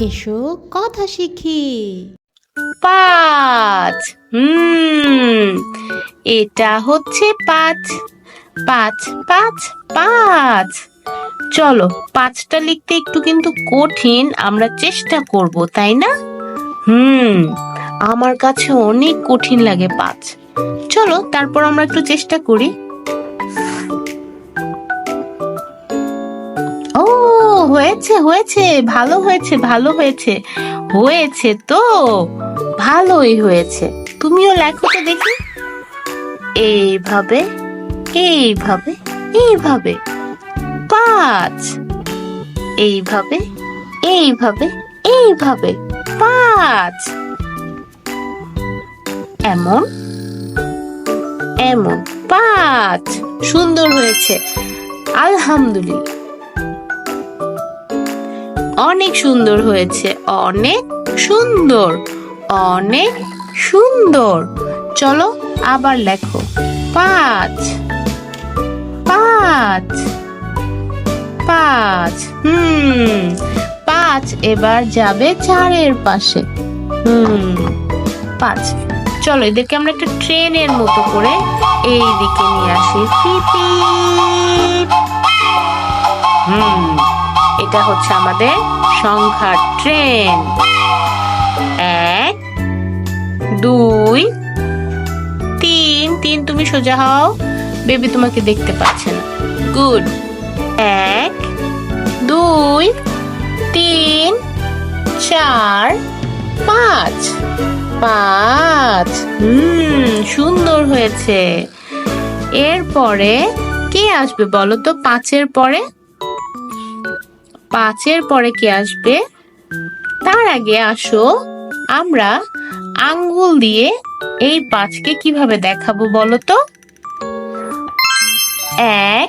এসো কথা শিখি। পাঁচ। হুম, এটা হচ্ছে পাঁচ। পাঁচ পাঁচ পাঁচ। চলো, পাঁচটা লিখতে একটু কিন্তু কঠিন, আমরা চেষ্টা করব, তাই না? হুম, আমার কাছে অনেক কঠিন লাগে পাঁচ। চলো, তারপর আমরা একটু চেষ্টা করি। হয়েছে হয়েছে, ভালো হয়েছে ভালো হয়েছে। হয়েছে তো, ভালোই হয়েছে। তুমিও লেখো তো দেখি। এইভাবে এইভাবে এইভাবে। পাঁচ। এইভাবে এইভাবে এইভাবে। পাঁচ। এমন এমন। পাঁচ। সুন্দর হয়েছে। আলহামদুলিল্লাহ। অনেক সুন্দর হয়েছে। অনেক সুন্দর। অনেক সুন্দর। চলো আবার লেখো। পাঁচ। পাঁচ। পাঁচ। হুম। পাঁচ এবার যাবে চারের পাশে। হুম। পাঁচ। চলো এদেরকে আমরা একটা ট্রেনের মতো করে এই দিকে নিয়ে আসি। হুম। এটা হচ্ছে আমাদের সংখ্যার ট্রেন। এক, দুই, তিন তিন, তুমি সোজা হও। বেবি তোমাকে দেখতে পাচ্ছে না। গুড। এক, দুই, তিন, চার, পাঁচ। পাঁচ। হুম, সুন্দর হয়েছে। এরপরে কে আসবে বলো তো? পাঁচের পরে পাঁচের পরে কে আসবে? তার আগে আসো, আমরা আঙ্গুল দিয়ে এই পাঁচকে কীভাবে দেখাবো বলো তো? এক,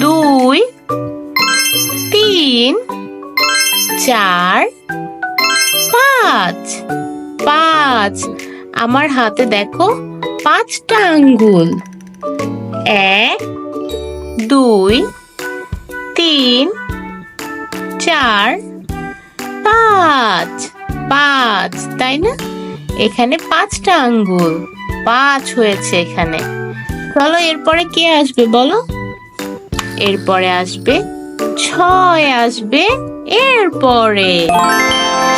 দুই, তিন, চার, পাঁচ। পাঁচ। আমার হাতে দেখো পাঁচটা আঙ্গুল। এক, দুই, তিন চার, পাঁচ পাঁচ, তাই না? এখানে পাঁচটা আঙ্গুল, পাঁচ হয়েছে এখানে। চলো এরপরে কে আসবে বলো? এরপরে আসবে, ছয় আসবে এরপরে।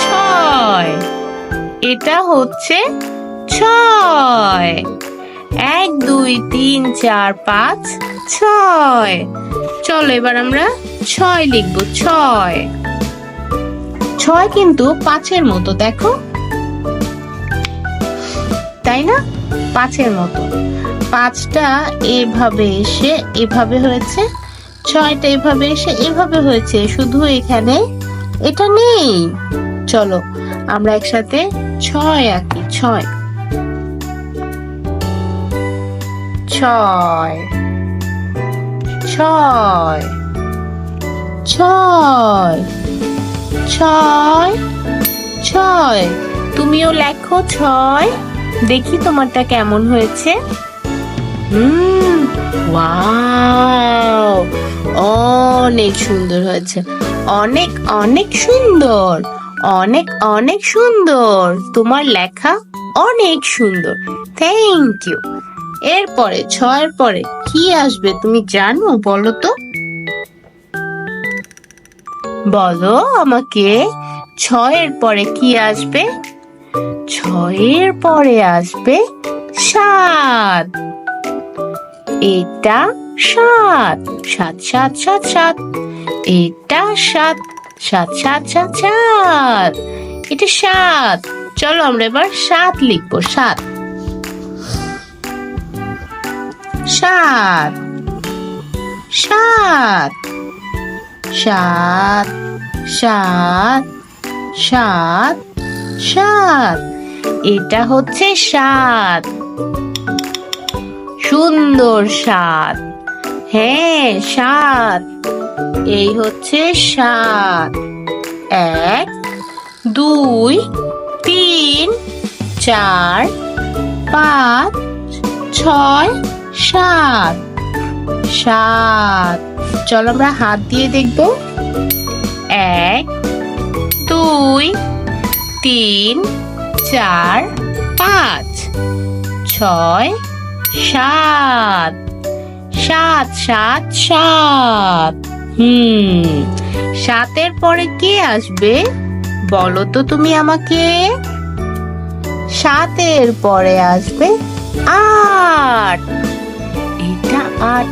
ছয়, এটা হচ্ছে ছয়। এক, দুই, তিন, চার, পাঁচ, ছয়। চলো, এবার আমরা ছয় লিখব, ছয়। ছয় কিন্তু পাঁচের মতো, দেখো। তাই না? পাঁচের মতো। পাঁচটা এভাবে এসে, এভাবে হয়েছে। ছয়টা এভাবে এসে, এভাবে হয়েছে। শুধু এখানে এটা নেই। চলো, আমরা একসাথে ছয় আঁকি, ছয়। ছয়। ছয়। ছয়। ছয় ছয়। তুমিও লেখো ছয়। দেখি তোমারটা কেমন হয়েছে। হুম, ওয়াও। অনেক সুন্দর হয়েছে। অনেক অনেক সুন্দর। অনেক অনেক সুন্দর। তোমার লেখা অনেক সুন্দর। Thank you. এরপরে, ছয়ের পরে কি আসবে তুমি জানো বলো তো? বলো আমাকে, ছয়ের পরে কি আসবে? ছয়ের পরে আসবে সাত। এটা সাত সাত সাত সাত সাত। এটা সাত সাত সাত সাত সাত। এটা সাত। চলো আমরা এবার সাত লিখব, সাত। সাত। সাত। সাত সাত সাত সাত। এটা হচ্ছে সাত। সুন্দর সাত। হ্যাঁ সাত। এই হচ্ছে সাত। এক, দুই, তিন, চার, পাঁচ, ছয়, সাত। সাত। চলো আমরা হাত দিয়ে দেখব। এক, দুই, তিন, চার, পাঁচ, ছয়, সাত। সাত সাত সাত। হুম, সাতের পরে কে আসবে? বলো তো তুমি আমাকে। সাতের পরে আসবে আট। এটা আট।